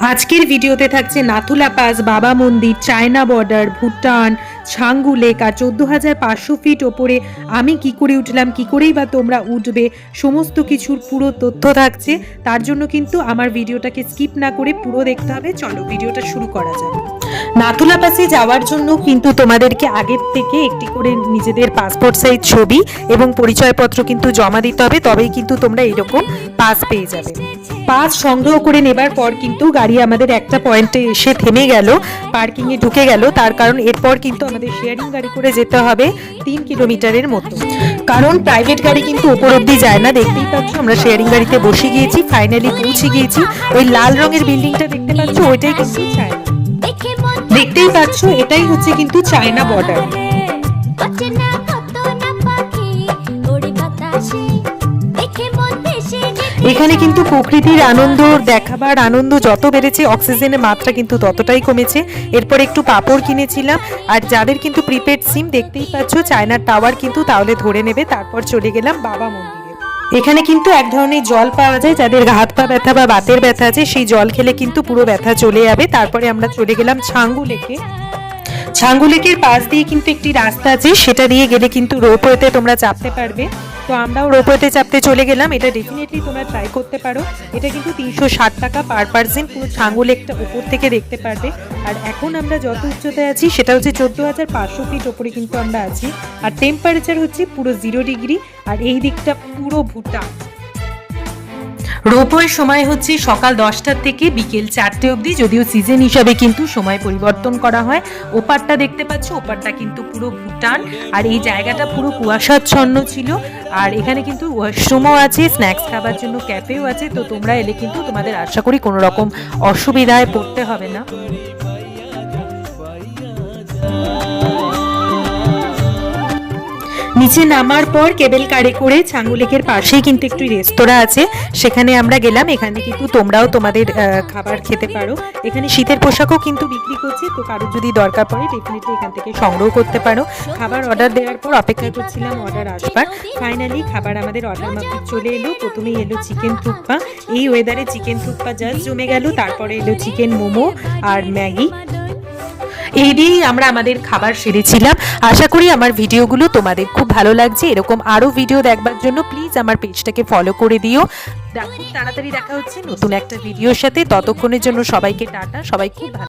আজকের ভিডিওতে থাকছে Nathula pass, Baba Mandir, China border, Bhutan Changu lake আর চোদ্দ হাজার পাঁচশো ফিট ওপরে আমি কি করে উঠলাম, কি করেই বা তোমরা উঠবে, সমস্ত কিছুর পুরো তথ্য থাকছে। তার জন্য কিন্তু আমার ভিডিওটাকে স্কিপ না করে পুরো দেখতে হবে। চলো, ভিডিওটা শুরু করা যাক। নাথুলা পাসে যাওয়ার জন্য কিন্তু তোমাদেরকে আগের থেকে একটি করে নিজেদের পাসপোর্ট সাইজ ছবি এবং পরিচয়পত্র কিন্তু জমা দিতে হবে, তবেই কিন্তু তোমরা এরকম পাস পেয়ে যাবে। পাস সংগ্রহ করে নেবার পর কিন্তু গাড়ি আমাদের একটা পয়েন্টে এসে থেমে গেল পার্কিংয়ে ঢুকে গেল, তার কারণ এরপর কিন্তু আমাদের শেয়ারিং গাড়ি করে যেতে হবে তিন কিলোমিটারের মতো। কারণ প্রাইভেট গাড়ি কিন্তু ওপর অব্দি যায় না, দেখতেই পাচ্ছ আমরা শেয়ারিং গাড়িতে বসে গিয়েছি ফাইনালি পৌঁছে গিয়েছি। ওই লাল রঙের বিল্ডিংটা দেখতে পাচ্ছ, ওইটাই কিন্তু চায়না। দেখতেই পাচ্ছ এটাই হচ্ছে কিন্তু চায়না বর্ডার এখানে কিন্তু প্রকৃতির আনন্দ দেখাবার আনন্দ যত বেড়েছে অক্সিজেনের মাত্রা কিন্তু ততটাই কমেছে। এরপর একটু পাপড় কিনেছিলাম আর যাদের কিন্তু প্রিপেড সিম দেখতেই পাচ্ছ চায়নার টাওয়ার কিন্তু তাহলে ধরে নেবে তারপর চলে গেলাম বাবা মন্দিরে। এখানে কিন্তু এক ধরনের জল পাওয়া যায়, যাদের হাত পা ব্যথা বা বাতের ব্যথা আছে, সেই জল খেলে কিন্তু পুরো ব্যথা চলে যাবে। তারপরে আমরা চলে গেলাম ছাঙ্গু লেকে ছাঙ্গু লেকের পাশ দিয়ে কিন্তু একটি রাস্তা আছে, সেটা দিয়ে গেলে কিন্তু রোপওয়েতে তোমরা চাপতে পারবে। তো আমরাও রোপওয়েতে চাপতে চলে গেলাম। এটা ডেফিনেটলি তোমরা ট্রাই করতে পারো। এটা কিন্তু তিনশো ষাট টাকা পার পার্সেন্ট পুরো ছাঙ্গু একটা উপর থেকে দেখতে পারবে। আর এখন আমরা যত উচ্চতায় আছি, সেটা হচ্ছে চোদ্দ হাজার পাঁচশো ফিট ওপরে কিন্তু আমরা আছি। আর টেম্পারেচার হচ্ছে পুরো জিরো ডিগ্রি আর এই দিকটা পুরো ভুটান। রোপওয়ের সময় হচ্ছে সকাল দশটার থেকে বিকেল চারটে অবধি, যদিও সিজন হিসাবে কিন্তু সময় পরিবর্তন করা হয়। ওপারটা দেখতে পাচ্ছ, ওপারটা কিন্তু পুরো ভুটান। আর এই জায়গাটা পুরো কুয়াশাচ্ছন্ন ছিল। আর এখানে কিন্তু ওয়াশরুমও আছে স্ন্যাক্স খাবার জন্য ক্যাফেও আছে। তো তোমরা এলে কিন্তু তোমাদের আশা করি কোনো রকম অসুবিধায় পড়তে হবে না। নিচে নামার পর কেবেল কারে করে ছাঙ্গুলেকের পাশেই কিন্তু একটু রেস্তোরাঁ আছে। সেখানে আমরা গেলাম। এখানে কিন্তু তোমরাও তোমাদের খাবার খেতে পারো। এখানে শীতের পোশাকও কিন্তু বিক্রি করছে। তো কারোর যদি দরকার পড়ে ডেফিনেটলি এখান থেকে সংগ্রহ করতে পারো। খাবার অর্ডার দেওয়ার পর অপেক্ষা করছিলাম অর্ডার আসবার। ফাইনালি খাবার আমাদের অর্ডার মাফিক চলে এলো। প্রথমেই এলো চিকেন থুপ্পা এই ওয়েদারে চিকেন থুপ্পা জাস্ট জমে গেল। তারপরে এলো চিকেন মোমো আর ম্যাগি। এই দিয়েই আমরা আমাদের খাবার সেরেছিলাম। আশা করি আমার ভিডিওগুলো তোমাদের খুব ভালো লাগছে। এরকম আরও ভিডিও দেখবার জন্য প্লিজ আমার পেজটাকে ফলো করে দিও। খুব তাড়াতাড়ি দেখা হচ্ছে নতুন একটা ভিডিওর সাথে। ততক্ষণের জন্য সবাইকে টাটা, সবাই খুব ভালো